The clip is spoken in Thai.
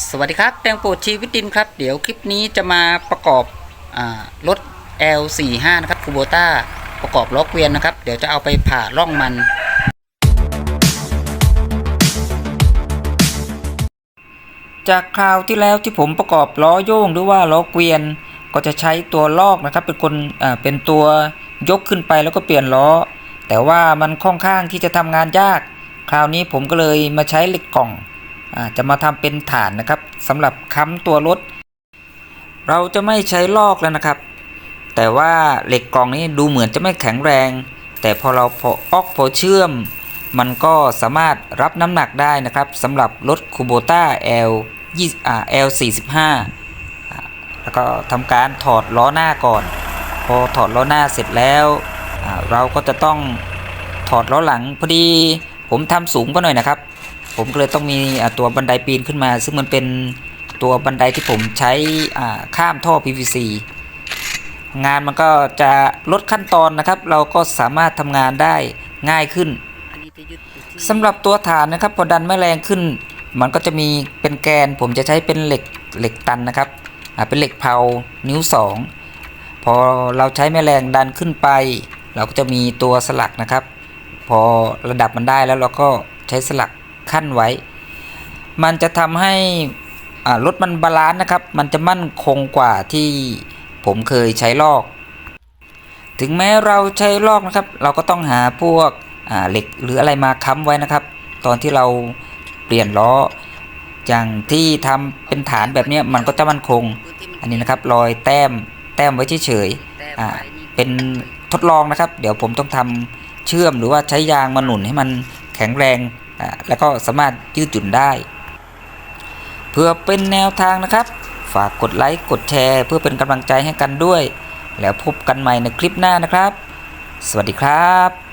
สวัสดีครับแตงโปรดชีวิตดินครับ เดี๋ยวคลิปนี้จะมาประกอบอรถ L45 นะครับคูโบต้าประกอบล้อเกวียนนะครับ เดี๋ยวจะเอาไปผ่าร่องมัน จากคราวที่แล้วที่ผมประกอบล้อโยงหรือว่าล้อเกวียน ก็จะใช้ตัวลอกนะครับ เป็นคนเป็นตัวยกขึ้นไปแล้วก็เปลี่ยนล้อ แต่ว่ามันค่อนข้างที่จะทำงานยาก คราวนี้ผมก็เลยมาใช้เหล็กกล่อง จะมาทำเป็นฐานนะครับสำหรับค้ำตัวรถ เราจะไม่ใช้ลอกแล้วนะครับ แต่ว่าเหล็กกล่องนี้ดูเหมือนจะไม่แข็งแรง แต่พอเราพอออกพอเชื่อม มันก็สามารถรับน้ำหนักได้นะครับสำหรับรถคูโบต้า L 20อ่า L 45แล้วก็ทำการถอดล้อหน้าก่อน พอถอดล้อหน้าเสร็จแล้วเราก็จะต้องถอดล้อหลังพอดีผมทำสูงไปหน่อยนะครับ ผมก็เลยต้องมีตัวบันไดปีนขึ้นมา ซึ่งมันเป็นตัวบันไดที่ผมใช้ข้ามท่อ PVC งานมันก็จะลดขั้นตอนนะครับ เราก็สามารถทำงานได้ง่ายขึ้นสำหรับตัวฐานนะครับพอดันแม่แรงขึ้น มันก็จะมีเป็นแกน ผมจะใช้เป็นเหล็กเหล็กตันนะครับเป็นเหล็กเผานิ้ว 2 พอเราใช้แม่แรงดันขึ้นไป เราก็จะมีตัวสลักนะครับ พอระดับมันได้แล้วเราก็ใช้สลัก ขั้นไว้ มันจะทำให้รถมันบาลานซ์นะครับ มันจะมั่นคงกว่าที่ผมเคยใช้ลอก ถึงแม้เราใช้ลอกนะครับ เราก็ต้องหาพวกเหล็กหรืออะไรมาค้ำไว้นะครับ ตอนที่เราเปลี่ยนล้ออย่างที่ทำเป็นฐานแบบนี้มันก็จะมั่นคง อันนี้นะครับรอยแต้มแต้มไว้เฉยๆอ่าเป็นทดลองนะครับ เดี๋ยวผมต้องทำเชื่อมหรือว่าใช้ยางมาหนุนให้มันแข็งแรง แล้วก็สามารถยืดหยุ่นได้ เพื่อเป็นแนวทางนะครับ ฝากกดไลค์กดแชร์ เพื่อเป็นกำลังใจให้กันด้วย แล้วพบกันใหม่ในคลิปหน้านะครับ สวัสดีครับ